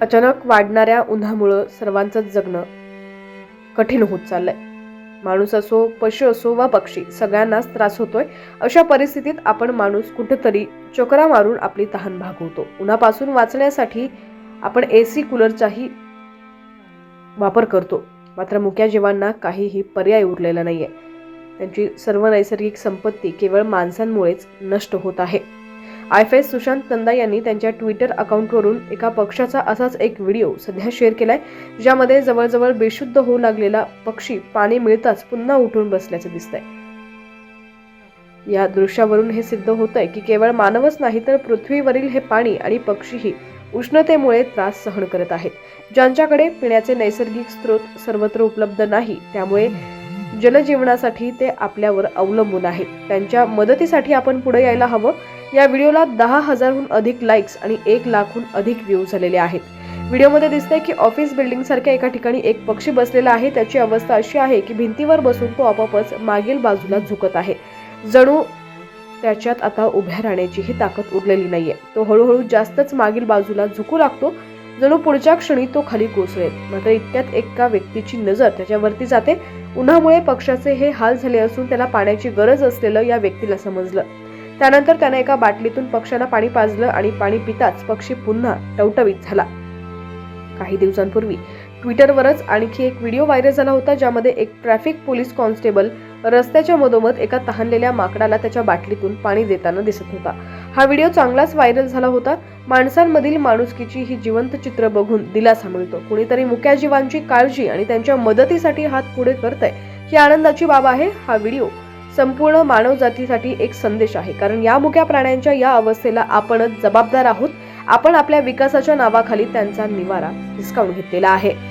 अचानक वाढणाऱ्या उन्हामुळं सर्वांचंच जगणं कठीण होत चाललंय. माणूस असो पशु असो वा पक्षी सगळ्यांनाच त्रास होतोय. अशा परिस्थितीत आपण माणूस कुठेतरी चकरा मारून आपली तहान भागवतो. उन्हापासून वाचण्यासाठी आपण ए सी कूलरचाही वापर करतो. मात्र मुक्या जीवांना काहीही पर्याय उरलेला नाहीये. त्यांची सर्व नैसर्गिक संपत्ती केवळ माणसांमुळेच नष्ट होत आहे. आयफेस सुशांत नंदा यांनी त्यांच्या ट्विटर अकाउंटवरून एका पक्षाचा असाच एक व्हिडिओ सध्या शेअर केलाय ज्यामध्ये जवळजवळ बेशुद्ध होऊ लागलेला पक्षी पाणी मिळताच पुन्हा उठून बसल्याचं दिसतंय. या दृश्यावरून हे सिद्ध होतंय की केवळ मानवच नाही तर पृथ्वीवरील हे पाणी आणि पक्षीही उष्णतेमुळे त्रास सहन करत आहेत. ज्यांच्याकडे पिण्याचे नैसर्गिक स्रोत सर्वत्र उपलब्ध नाही त्यामुळे जनजीवनासाठी ते आपल्यावर अवलंबून आहेत. त्यांच्या मदतीसाठी आपण पुढे यायला हवं. या व्हिडिओला दहा हजारहून अधिक लाईक्स आणि एक लाखहून अधिक व्ह्यू झालेले आहेत. व्हिडिओमध्ये दिसतंय की ऑफिस बिल्डिंग सारख्या एका ठिकाणी एक पक्षी बसलेला आहे. त्याची अवस्था अशी आहे की भिंतीवर बसून तो आपोआपच मागील बाजूला झुकत आहे. जणू त्याच्यात आता उभ्या राहण्याचीही ताकद उरलेली नाहीये. तो हळूहळू जास्तच मागील बाजूला झुकू लागतो. जणू पुढच्या क्षणी तो खाली कोसळेल. मात्र इतक्यात एका व्यक्तीची नजर त्याच्यावरती जाते. उन्हामुळे पक्षाचे हे हाल झाले असून त्याला पाण्याची गरज असलेलं या व्यक्तीला समजलं. त्यानंतर त्याने एका बाटलीतून पक्ष्याला पाणी पाजलं आणि पाणी पिताच पक्षी पुन्हा टवटवीत झाला. काही दिवसांपूर्वी ट्विटरवरच आणखी एक व्हिडिओ व्हायरल झाला होता ज्यामध्ये एक ट्रॅफिक पोलीस कॉन्स्टेबल रस्त्याच्या मधोमध एका तहानलेल्या माकडाला त्याच्या बाटलीतून पाणी देताना दिसत होता. हा व्हिडिओ चांगलाच व्हायरल झाला होता. माणसांमधील माणुसकीची ही जिवंत चित्र बघून दिलासा मिळतो. कुणीतरी मुक्या जीवांची काळजी आणि त्यांच्या मदतीसाठी हात पुढे करतंय ही आनंदाची बाब आहे. हा व्हिडिओ संपूर्ण मानवजातीसाठी एक संदेश आहे. कारण या मुक्या प्राण्यांच्या या अवस्थेला आपणच जबाबदार आहोत. आपण आपल्या विकासाच्या नावाखाली त्यांचा निवारा हिसकावून घेतलेला आहे.